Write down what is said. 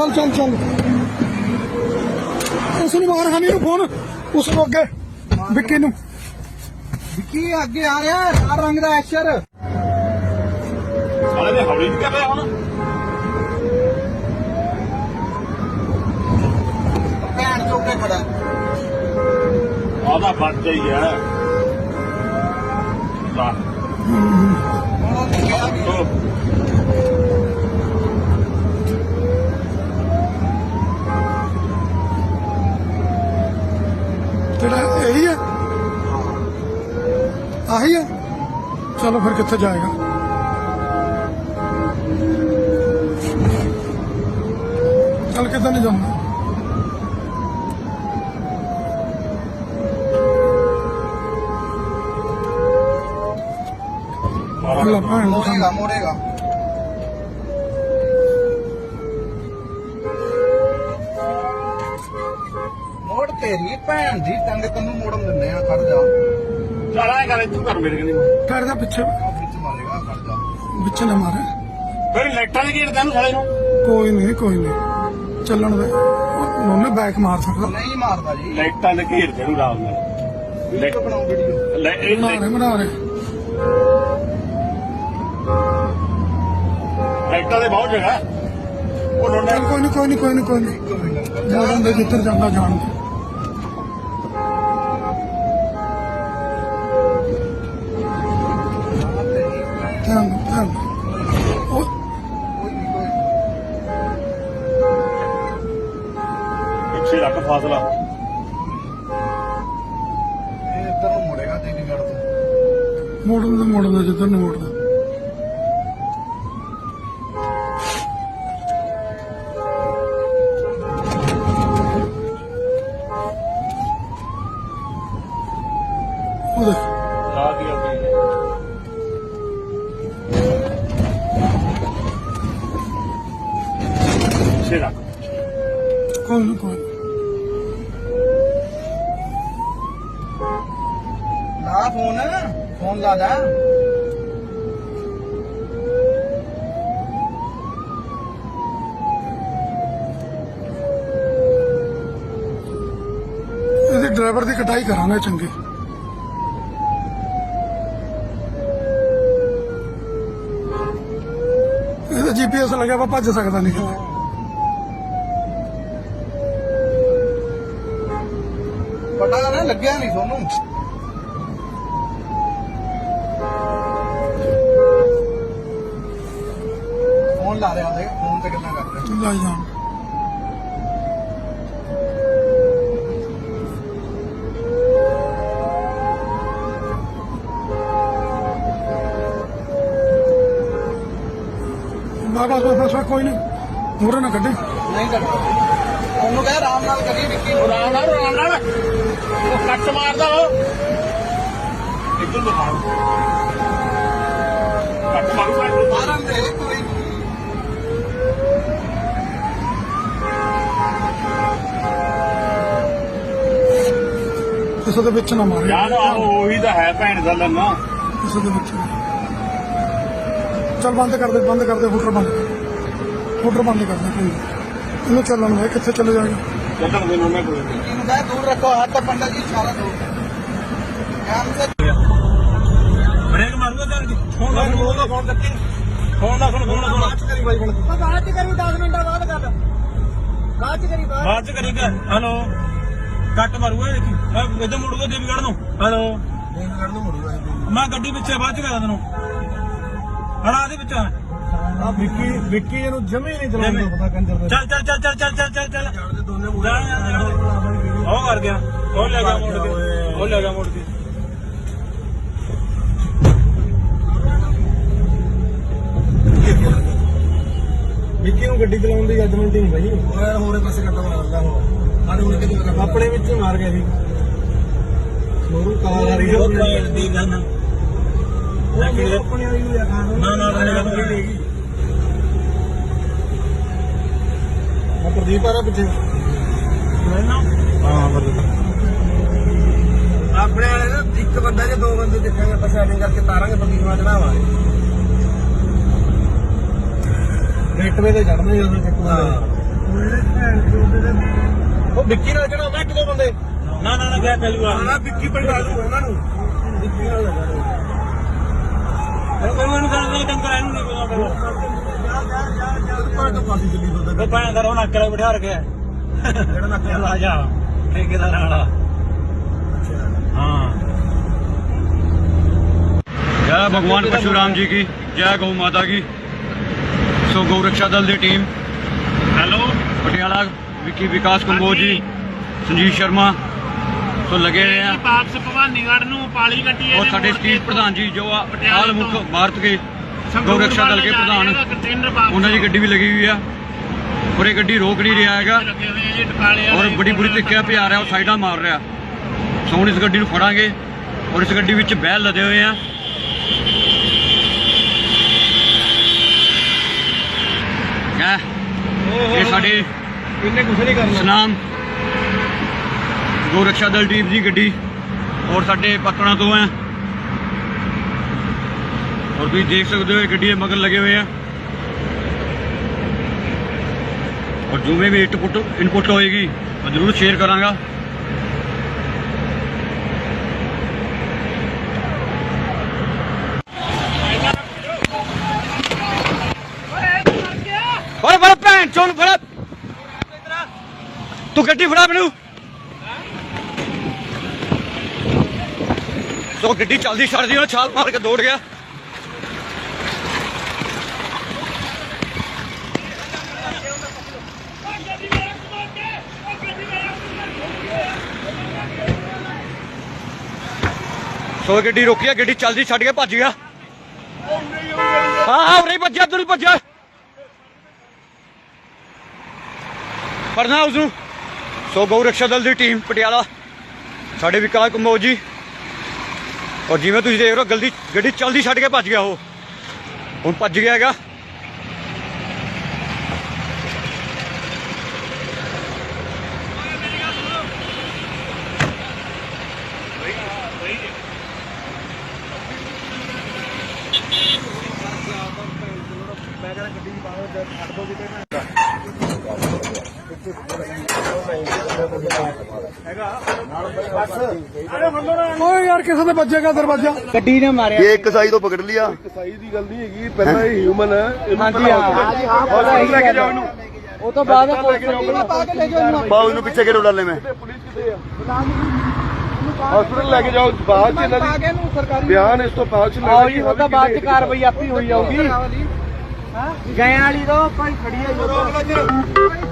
ਚੱਲ ਚੱਲ ਚੱਲ। ਉਸ ਨੂੰ ਮਾਰ ਹਨੀ ਨੂੰ ਫੋਨ। ਉਸ ਨੂੰ ਅੱਗੇ ਵਿੱਕੀ ਨੂੰ। ਵਿੱਕੀ ਅੱਗੇ ਆ ਰਿਹਾ ਲਾਲ ਰੰਗ ਦਾ ਐਸ਼ਰ। ਸਾਲੇ ਦੇ ਹੌਲੀ ਕਰ ਰਿਹਾ ਹੁਣ। ਭੈਣ ਚੋਂ ਕੇ ਖੜਾ। ਆਦਾ ਬੱਚ ਹੀ ਹੈ ਲਾ ਹੁਣ ਉਹਨੇ ਕਿਹਾ ਵੀ ਤੋ ਕਿਹੜਾ ਇਹੀ ਹੈ ਆਹੀ ਹੈ ਚਲੋ ਫਿਰ ਕਿੱਥੇ ਜਾਏਗਾ? ਚੱਲ ਕਿੱਦਾਂ ਨਹੀਂ ਜਾਂਦਾ ਅੱਲਾ ਭੈਣ ਨੂੰ ਮੋੜੇਗਾ ਮੋੜੇਗਾ। ਮੋੜ ਤੇਰੀ ਭੈਣ ਦੀ ਟੰਗ ਤੈਨੂੰ ਮੋੜਨ ਦਿੰਦੇ ਆ ਖੜ ਜਾ। ਚੱਲ ਆਏ ਕਰ ਤੂੰ ਕਰ ਮੇਰੇ ਕਨੀ ਕਰਦਾ ਪਿੱਛੇ। ਵਿੱਚ ਨਾ ਮਾਰੇ। ਫਿਰ ਲਾਈਟਾਂ ਦੇ ਘੇਰ ਤੈਨੂੰ ਸਾਲੇ ਨੂੰ। ਕੋਈ ਨਹੀਂ ਕੋਈ ਨਹੀਂ। ਚੱਲਣ ਦੇ। ਉਹਨੇ ਬੈਕ ਮਾਰ ਸਕਦਾ। ਨਹੀਂ ਮਾਰਦਾ ਜੀ। ਲਾਈਟਾਂ ਦੇ ਘੇਰ ਤੈਨੂੰ ਰਾਮ ਨਾਲ। ਵੀਡੀਓ ਬਣਾਓ ਵੀਡੀਓ ਲੈ ਇਹ ਬਣਾ ਰਹੇ ਬਣਾ ਰਹੇ। ਲਾਈਟਾਂ ਦੇ ਬਹੁਤ ਜਗ੍ਹਾ। ਉਹ ਲੋਨੇ ਚੱਲ ਕੋਈ ਨਹੀਂ ਕੋਈ ਨਹੀਂ ਕੋਈ ਨਹੀਂ ਕੋਈ ਨਹੀਂ। ਮੋੜਨ ਦੇ ਜਿੱਧਰ ਜਾਂਦਾ ਜਾਣ ਦੇ ਧਿਆਨ ਧਿਆਨ। ਉਹ ਪਿੱਛੇ ਰੱਖ ਫਾਸਲਾ। ਇਹ ਇੱਧਰ ਨੂੰ ਮੁੜੇਗਾ ਚੰਡੀਗੜ੍ਹ ਤੋਂ। ਮੋੜਨ ਦਾ ਮੋੜਨ ਦਾ ਜਿੱਧਰ ਨੂੰ ਮੋੜਦਾ ਉਹ ਦੇਖ ਲਾ ਦੀ ਆਪਣੀ ਪਿੱਛੇ ਰੱਖ ਕੋਈ ਨਹੀਂ ਕੋਈ ਨੀ। ਲਾ ਫੋਨ ਫੋਨ ਲਾ ਲੈ। ਇਹਦੇ ਡਰਾਈਵਰ ਦੀ ਕਟਾਈ ਕਰਾਂਗੇ ਚੰਗੀ। ਇਹਦਾ ਜੀਪੀਐਸ ਲੱਗਿਆ ਵਾ ਭੱਜ ਸਕਦਾ ਨਹੀਂ ਕਿਤੇ। ਪਤਾ ਨਾ ਲੱਗਿਆ ਨਹੀਂ ਤੁਹਾਨੂੰ ਫੋਨ ਲਾ ਰਿਹਾ ਉਹਦੇ ਫੋਨ ਤੇ ਗੱਲਾਂ ਕਰ ਰਿਹਾ। ਲੈ ਜਾਣ ਬਾਬਾ ਕੋਈ ਨਹੀਂ ਮੂਰੇ ਨਾ ਕੱਢੀ। ਨਹੀਂ ਕਰਦਾ ਉਹਨੂੰ ਕਹਿ ਆਰਾਮ ਨਾਲ ਕਰੀ ਵਿੱਕੀ। ਉਹ ਰਾਮ ਨਾਲ ਰਾਮ ਨਾਲ। ਉਹ ਕੱਟ ਮਾਰਦਾ ਉਹ। ਇੱਧਰ ਦਿਖਾ। ਕੱਟ ਮਾਰੂਗਾ ਇੱਧਰ। ਮਾਰਨ ਦੇ ਕੋਈ ਕਿਸੇ ਦੇ ਵਿੱਚ ਨਾ ਮਾਰੇ। ਯਾਰ ਆਹੋ ਉਹੀ ਤਾਂ ਹੈ ਭੈਣ ਦਾ ਲੰਨਾ ਕਿਸੇ ਦੇ ਵਿੱਚ। ਚੱਲ ਬੰਦ ਕਰ ਦੇ ਬੰਦ ਕਰ ਦੇ ਫੁੱਟਰ ਬੰਦ ਫੁੱਟਰ ਬੰਦ ਕਰ ਦੇ ਕੋਈ। ਨੀ। ਇਹਨੂੰ ਚੱਲਣ ਦੇ ਕਿੱਥੇ ਚਲੇ ਜਾਏਗਾ ਚੱਲਣ ਦੇ ਹੱਥ ਪੰਡਤ ਜੀ ਇਸ਼ਾਰਾ ਦੋ ਕੰਮ ਸੇ ਬ੍ਰੇਕ ਮਾਰੂਗਾ ਤਾਂ ਫੋਨ ਲਾ ਫੋਨ ਲਾ ਫੋਨ ਕੱਟੀ ਫੋਨ ਲਾ ਫੋਨ ਫੋਨ ਲਾ ਕਰੀ ਬਾਈ ਬਣ ਬਾਅਦ ਚ ਕਰੀ 10 ਮਿੰਟਾਂ ਬਾਅਦ ਕਰ ਬਾਅਦ ਚ ਕਰੀ ਬਾਅਦ ਬਾਅਦ ਚ ਕਰੀਗਾ ਹਲੋ। ਕੱਟ ਮਾਰੂਗਾ ਦੇਖੀ। ਇੱਧਰ ਮੁੜੂਗਾ ਦੇਵੀਗੜ੍ਹ ਨੂੰ। ਹਲੋ। ਦੇਵਗੜ ਨੂੰ ਮੁੜੂਗਾ ਮੈਂ ਗੱਡੀ ਪਿੱਛੇ ਬਾਅਦ ਚ ਕਰਾਂ ਤੈਨੂੰ। ਹੜਾ ਦੇ ਵਿੱਚ ਆ। ਵਿੱਕੀ ਵਿੱਕੀ ਇਹਨੂੰ ਜਮੇ ਨਹੀਂ ਜਿਵੇਂ। ਪਤਾ ਕੰਜਰ ਚੱਲ ਚੱਲ ਚੱਲ ਚੱਲ ਚੱਲ ਚੱਲ ਚੱਲ ਚੱਲ। ਦੋਨੇ ਜਾ, ਜਾ, ਜਾ, ਜਾ। ਉਹ ਕਰ ਗਿਆ। ਉਹ ਲੈ ਗਿਆ ਮੁੜ ਕੇ। ਉਹ ਲੈ ਗਿਆ ਮੁੜ ਕੇ। ਵਿੱਕੀ ਨੂੰ ਗੱਡੀ ਚਲਾਉਣ ਦੀ ਜੱਜਮੈਂਟ ਹੀ ਨਹੀਂ ਭਾਈ ਉਹ ਯਾਰ ਹੋਰੇ ਪਾਸੇ ਕੱਟਾ ਮਾਰਦਾ ਹੋ ਸਾਡੇ ਹੁਣ ਕਿਤੇ ਕਰਦਾ ਆਪਣੇ ਵਿੱਚ ਹੀ ਮਾਰ ਗਿਆ ਸੀ। ਮੋਰੂ ਕਾਰ ਆ ਰਹੀ ਉਹ ਦੀ ਗੱਲ ਨਾ ਦੇ। ਨੂੰ। ਨਾ ਨਾ ਨਾ ਆ ਆ ਰਿਹਾ ਪਿੱਛੇ ਹਾਂ ਬਰਦ ਆਪਣੇ ਵਾਲੇ ਨਾ ਇੱਕ ਬੰਦਾ ਜਾਂ ਦੋ ਬੰਦੇ ਦੇਖਾਂਗੇ ਆਪਾਂ ਸੈਟਿੰਗ ਕਰਕੇ ਤਾਰਾਂਗੇ ਬੰਦੀ ਨੂੰ ਚੜਾਵਾਂਗੇ ਰੇਟਵੇ ਤੇ ਚੜਨਾ ਜਦੋਂ ਚੱਕ ਹਾਂ। ਉਹ ਵਿੱਕੀ ਨਾਲ ਜਿਹੜਾ ਮੈਂ ਇੱਕ ਦੋ ਬੰਦੇ। ਨਾ ਨਾ ਨਾ ਕਿਆ ਚੱਲੂਗਾ। ਨਾ ਵਿੱਕੀ ਪਿੰਡਾ ਦੂ ਉਹਨਾਂ ਨੂੰ। ਵਿੱਕੀ ਨਾਲ ਲਗਾ ਕੋਈ ਨੂੰ ਕਹਿੰਦਾ ਟੰਕਰ ਇਹਨੂੰ ਨਹੀਂ ਪਤਾ ਪਾਣ ਤੋਂ ਪਾਸੀ ਚੱਲੀ ਦੋ ਉਹ ਭੈਣ ਦਾ ਉਹ ਨੱਕ ਵਾਲਾ ਬਿਠਾ ਰੱਖਿਆ ਜਿਹੜਾ ਨਾ ਕਿਹਾ ਆ ਜਾ ਠੇਕੇਦਾਰ ਵਾਲਾ ਹਾਂ जय भगवान परशुराम जी की जय गौ माता की सो गौ रक्षा दल ਦੀ ਟੀਮ ਹੈਲੋ ਪਟਿਆਲਾ ਵਿਕੀ ਵਿਕਾਸ ਕੰਬੋਜ ਜੀ ਸੰਜੀਵ ਸ਼ਰਮਾ ਸੋ ਲੱਗੇ ਹੋਏ ਆ ਵਾਪਸ ਭਵਾਨੀਗੜ੍ਹ ਨੂੰ ਪਾਲੀ ਗੱਡੀ ਔਰ ਸਾਡੇ ਸਟੇਟ ਪ੍ਰਧਾਨ ਜੀ ਜੋ ਆ ਹਾਲ ਮੁੱਖ ਭਾਰਤ ਕੇ ਦੋ ਰਕਸ਼ਾ ਦਲ ਕੇ ਪ੍ਰਧਾਨ ਉਹਨਾਂ ਦੀ ਗੱਡੀ ਵੀ ਲੱਗੀ ਹੋਈ ਆ। ਔਰ ਇਹ ਗੱਡੀ ਰੋਕ ਨਹੀਂ ਰਿਹਾ ਹੈਗਾ। ਔਰ ਬੜੀ ਬੁਰੀ ਤਰੀਕੇ ਪਿਆ ਰਿਹਾ ਉਹ ਸਾਈਡਾਂ ਮਾਰ ਰਿਹਾ। ਸੌਣ ਇਸ ਗੱਡੀ ਨੂੰ ਫੜਾਂਗੇ। ਔਰ ਇਸ ਗੱਡੀ ਵਿੱਚ ਬਹਿ ਲਦੇ ਹੋਏ ਆ। ਇਹ ਸਾਡੇ ਇਹਨੇ ਕੁਝ ਨਹੀਂ ਕਰਨਾ। ਸਨਾਮ ਗੋ ਰਕਸ਼ਾ ਦਲ ਦੀ ਗੱਡੀ। ਔਰ ਸਾਡੇ ਪਤਣਾ ਤੋਂ ਆ। ਔਰ ਤੁਸੀਂ ਦੇਖ ਸਕਦੇ ਹੋ ਇਹ ਗੱਡੀ ਦੇ ਮਗਰ ਲੱਗੇ ਹੋਏ ਆ। ਔਰ ਜਿਵੇਂ ਵੀ ਇਨਪੁੱਟ ਇਨਪੁੱਟ ਹੋਏਗੀ, ਮੈਂ ਜ਼ਰੂਰ ਸ਼ੇਅਰ ਕਰਾਂਗਾ। ਓਏ ਬੜਾ ਭੈਣ ਚੋਂ ਫੜ। ਤੂੰ ਗੱਡੀ ਫੜਾ ਮੈਨੂੰ। ਸੋ ਗੱਡੀ ਚੱਲਦੀ, ਛੱਡਦੀ ਉਹ ਛਾਲ ਮਾਰ ਕੇ ਦੌੜ ਗਿਆ। ਸੋ ਗੱਡੀ ਰੋਕੀ ਆ, ਗੱਡੀ ਚੱਲਦੀ ਛੱਡ ਕੇ ਭੱਜ ਗਿਆ। ਹਾਂ ਹਾਂ, ਉਰੇ ਭੱਜਿਆ ਤੂੰ ਭੱਜਿਆ। ਫੜਨਾ ਉਸ ਨੂੰ ਸੋ ਗਊ ਰਕਸ਼ਾ ਦਲ ਦੀ ਟੀਮ, ਪਟਿਆਲਾ। ਸਾਡੇ ਵਿਕਾਸ ਕੰਬੋਜ ਜੀ। ਔਰ ਜਿਵੇਂ ਤੁਸੀਂ ਦੇਖ ਰਹੇ ਹੋ, ਗਲਦੀ ਗੱਡੀ ਚਲਦੀ ਛੱਡ ਕੇ ਭੱਜ ਗਿਆ ਉਹ। ਹੁਣ ਭੱਜ ਗਿਆ ਹੈਗਾ। ਓਏ ਯਾਰ ਕਿਸੇ ਦੇ ਵੱਜੇਗਾ ਦਰਵਾਜ਼ਾ? ਇਹ ਇੱਕ ਸਾਈ ਤੋਂ ਪਕੜ ਲਿਆ। ਸਹੀ ਦੀ ਗੱਲ ਨਹੀਂ ਹੈਗੀ ਪਹਿਲਾਂ ਇਹ ਹਿਊਮਨ ਹੈ ਹਾਂਜੀ ਹਾਂ। ਹਾਂਜੀ ਹਾਂ ਹਸਪੀਟਲ ਲੈ ਕੇ ਜਾਓ ਇਹਨੂੰ। ਉਹ ਤੋਂ ਬਾਅਦ ਪੁਲਿਸ ਪਾ ਕੇ ਲੈ ਜਾਓ ਇਹਨੂੰ ਪਾ ਉਹਨੂੰ ਪਿੱਛੇ ਕਿਹੜੋ ਡਾਲੇ ਮੈਂ। ਪੁਲਿਸ ਕਿੱਥੇ ਆ? ਹਸਪੀਟਲ ਲੈ ਕੇ ਜਾਓ ਬਾਅਦ ਚ ਇਹਨਾਂ ਦੀ ਬਿਆਨ ਇਸ ਤੋਂ ਬਾਅਦ ਚ ਲੈਣਾ ਆਓ ਕਿ ਜੀ ਹਾਂ ਉਹ ਤਾਂ ਵੀ ਬਾਅਦ ਚ ਕਾਰਵਾਈ ਆਪੀ ਹੋਈ ਜਾਊਗੀ। ਹਾਂ ਗਏ ਵਾਲੀ ਤੋਂ ਭਾਈ ਖੜੀ ਹੈ